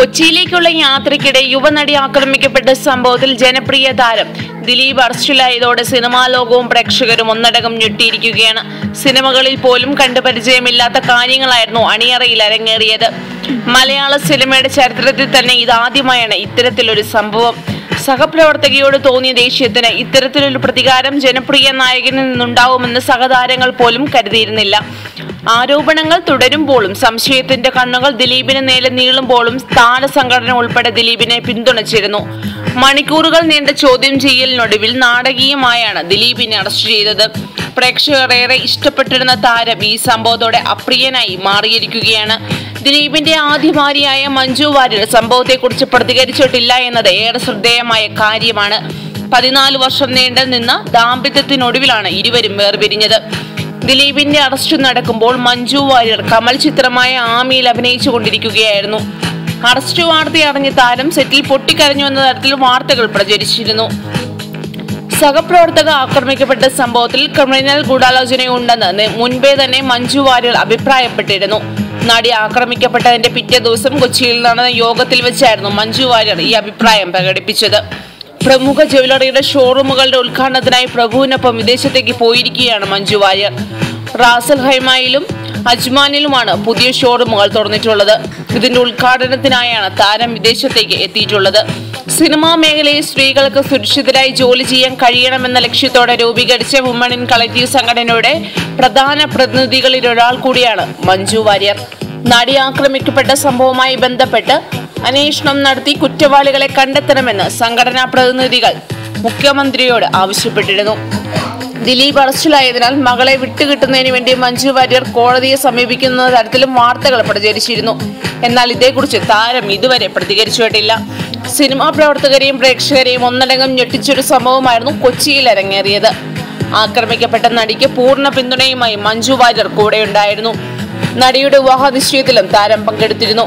കൊച്ചിയിലേക്കുള്ള യാത്രയ്ക്കിടെ യുവനടി ആക്രമിക്കപ്പെട്ട സംഭവത്തിൽ ജനപ്രിയ താരം ദിലീപ് അറസ്റ്റിലായതോടെ സിനിമാ ലോകവും പ്രേക്ഷകരും ഒന്നടങ്കം ഞെട്ടിയിരിക്കുകയാണ്. സിനിമകളിൽ പോലും കണ്ടു പരിചയമില്ലാത്ത കാര്യങ്ങളായിരുന്നു അണിയറയിൽ അരങ്ങേറിയത്. മലയാള സിനിമയുടെ ചരിത്രത്തിൽ തന്നെ ഇതാദ്യമായാണ് ഇത്തരത്തിലൊരു സംഭവം. സഹപ്രവർത്തകയോട് തോന്നിയ ദേഷ്യത്തിന് ഇത്തരത്തിലൊരു പ്രതികാരം ജനപ്രിയ നായകനിൽ നിന്നുണ്ടാവുമെന്ന് സഹതാരങ്ങൾ പോലും കരുതിയിരുന്നില്ല. ആരോപണങ്ങൾ തുടരുമ്പോഴും സംശയത്തിന്റെ കണ്ണുകൾ ദിലീപിന് നേരെ നീളുമ്പോഴും താരസംഘടന ഉൾപ്പെടെ ദിലീപിനെ പിന്തുണച്ചിരുന്നു. മണിക്കൂറുകൾ നീണ്ട ചോദ്യം ചെയ്യലിനൊടുവിൽ നാടകീയമായാണ് ദിലീപിനെ അറസ്റ്റ് ചെയ്തത്. പ്രേക്ഷകരേറെ ഇഷ്ടപ്പെട്ടിരുന്ന താരം ഈ സംഭവത്തോടെ അപ്രിയനായി മാറിയിരിക്കുകയാണ്. ദിലീപിന്റെ ആദ്യ ഭാര്യയായ മഞ്ജു വാര്യർ സംഭവത്തെക്കുറിച്ച് പ്രതികരിച്ചിട്ടില്ല എന്നത് ഏറെ ശ്രദ്ധേയമായ കാര്യമാണ്. പതിനാല് വർഷം നീണ്ടു നിന്ന ദാമ്പത്യത്തിനൊടുവിലാണ് ഇരുവരും വേർപിരിഞ്ഞത്. ദിലീപിന്റെ അറസ്റ്റ് നടക്കുമ്പോൾ മഞ്ജു വാര്യർ കമൽ ചിത്രമായ ആമിയിൽ അഭിനയിച്ചു കൊണ്ടിരിക്കുകയായിരുന്നു അറസ്റ്റ് വാർത്ത അറിഞ്ഞ താരം സെറ്റിൽ പൊട്ടിക്കരഞ്ഞു എന്ന തരത്തിൽ വാർത്തകൾ പ്രചരിച്ചിരുന്നു. സഹപ്രവർത്തക ആക്രമിക്കപ്പെട്ട സംഭവത്തിൽ ക്രിമിനൽ ഗൂഢാലോചനയുണ്ടെന്ന് മുൻപേ തന്നെ മഞ്ജു വാര്യർ അഭിപ്രായപ്പെട്ടിരുന്നു. നടി ആക്രമിക്കപ്പെട്ടതിന്റെ പിറ്റേ ദിവസം കൊച്ചിയിൽ നടന്ന യോഗത്തിൽ വെച്ചായിരുന്നു മഞ്ജു വാര്യർ ഈ അഭിപ്രായം പ്രകടിപ്പിച്ചത്. പ്രമുഖ ജ്വല്ലറിയുടെ ഷോറൂമുകളുടെ ഉദ്ഘാടനത്തിനായി പ്രഭുവിനൊപ്പം വിദേശത്തേക്ക് പോയിരിക്കുകയാണ് മഞ്ജു വാര്യർ. റാസൽ ഹൈമയിലും അജ്മാനിലുമാണ് പുതിയ ഷോറൂമുകൾ തുറന്നിട്ടുള്ളത്. ഇതിന്റെ ഉദ്ഘാടനത്തിനായാണ് താരം വിദേശത്തേക്ക് എത്തിയിട്ടുള്ളത്. സിനിമാ മേഖലയിൽ സ്ത്രീകൾക്ക് സുരക്ഷിതരായി ജോലി ചെയ്യാൻ കഴിയണമെന്ന ലക്ഷ്യത്തോടെ രൂപീകരിച്ച വുമൺ ഇൻ കളക്റ്റീവ് സംഘടനയുടെ പ്രധാന പ്രതിനിധികളിൽ ഒരാൾ കൂടിയാണ് മഞ്ജു വാര്യർ. നടി ആക്രമിക്കപ്പെട്ട സംഭവവുമായി ബന്ധപ്പെട്ട് അന്വേഷണം നടത്തി കുറ്റവാളികളെ കണ്ടെത്തണമെന്ന് സംഘടനാ പ്രതിനിധികൾ മുഖ്യമന്ത്രിയോട് ആവശ്യപ്പെട്ടിരുന്നു. ദിലീപ് അറസ്റ്റിലായതിനാൽ മകളെ വിട്ടുകിട്ടുന്നതിന് വേണ്ടി മഞ്ജു വാര്യർ കോടതിയെ സമീപിക്കുന്ന തരത്തിലും വാർത്തകൾ പ്രചരിച്ചിരുന്നു. എന്നാൽ ഇതേക്കുറിച്ച് താരം ഇതുവരെ പ്രതികരിച്ചിട്ടില്ല സിനിമാ പ്രവർത്തകരെയും പ്രേക്ഷകരെയും ഒന്നടങ്കം ഞെട്ടിച്ചൊരു സംഭവമായിരുന്നു കൊച്ചിയിൽ അരങ്ങേറിയത്. ആക്രമിക്കപ്പെട്ട നടിക്ക് പൂർണ പിന്തുണയുമായി മഞ്ജു വാര്യർ കൂടെയുണ്ടായിരുന്നു. നടിയുടെ വിവാഹ നിശ്ചയത്തിലും താരം പങ്കെടുത്തിരുന്നു.